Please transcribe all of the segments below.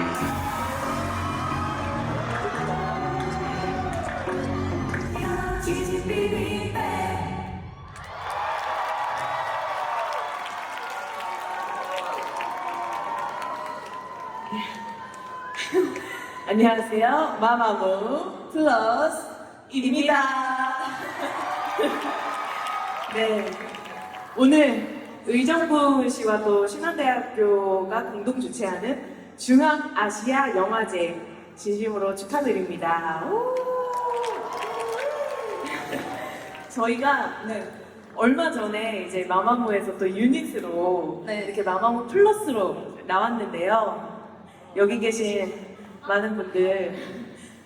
안녕하세요. 마마무 플러스입니다. 네. 오늘 의정부 시와 또 신한대학교가 공동 주최하는 중앙아시아 영화제 진심으로 축하드립니다. 우! 저희가 네. 얼마 전에 이제 마마무에서 또 유닛으로 네. 이렇게 마마무 플러스로 나왔는데요. 여기 계신 많은 분들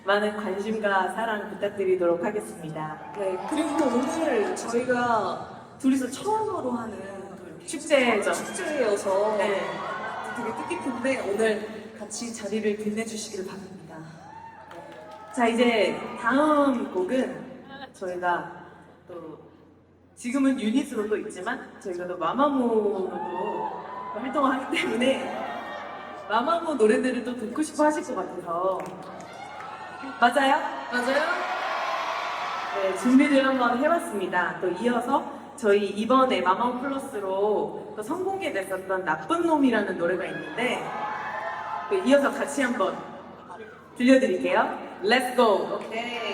많은 관심과 사랑 부탁드리도록 하겠습니다. 네. 그리고 또 오늘 저희가 둘이서 처음으로 하는 축제죠. 축제여서 네. 되게 뜻깊은데 오늘 같이 자리를 빛내주시길 바랍니다. 자 이제 다음 곡은 저희가 또 지금은 유닛으로 또 있지만 저희가 또 마마무로 활동을 하기 때문에 마마무 노래들을 또 듣고 싶어 하실 것 같아서 맞아요? 맞아요? 네, 준비를 한번 해봤습니다. 또 이어서 저희 이번에 마마무 플러스로 또 선공개됐었던 나쁜 놈이라는 노래가 있는데 또 이어서 같이 한번 들려드릴게요. Let's go! 오케이.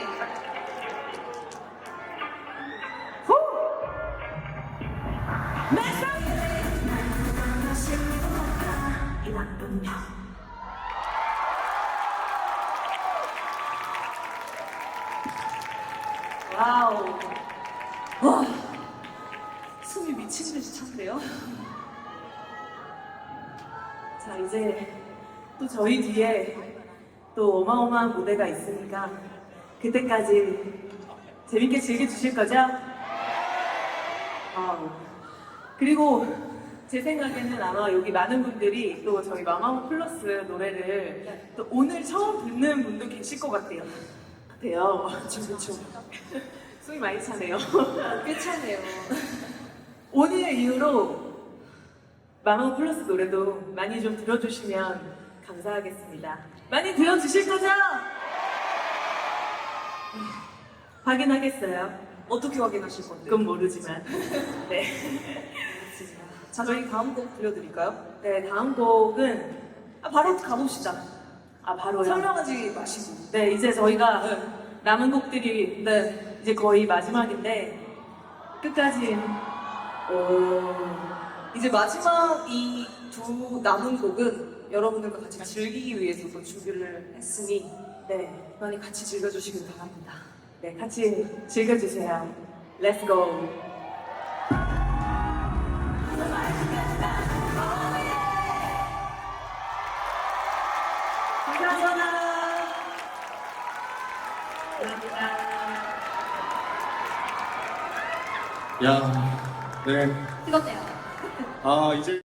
와우! 와. 찬데요? 자 이제 또 저희 뒤에 또 어마어마한 무대가 있으니까 그때까지 재밌게 즐겨주실 거죠? 와우. 그리고 제 생각에는 아마 여기 많은 분들이 또 저희 마마무 플러스 노래를 또 오늘 처음 듣는 분도 계실 것 같아요. 같아요. 그쵸, 그쵸. 숨이 많이 차네요. 꽤 차네요. 오늘 이후로 마마무 플러스 노래도 많이 좀 들어주시면 감사하겠습니다. 많이 들어주실 거죠? 확인하겠어요. 어떻게 확인하실 건데? 그건 모르지만. 네. 자, 저희 다음 곡 들려드릴까요? 네, 다음 곡은 아, 바로 가봅시다. 아 바로요. 설명하지 마시고. 네, 이제 저희가 네. 남은 곡들이 네. 이제 거의 마지막인데 끝까지 오. 이제 마지막 이 두 남은 곡은 여러분들과 같이 즐기기 위해서 또 준비를 했으니 네, 많이 같이 즐겨주시길 바랍니다. 네, 같이 즐겨주세요. Let's go. 감사합니다. 감사합니다. 야, 네. 뜨겁네요. 아, 이제.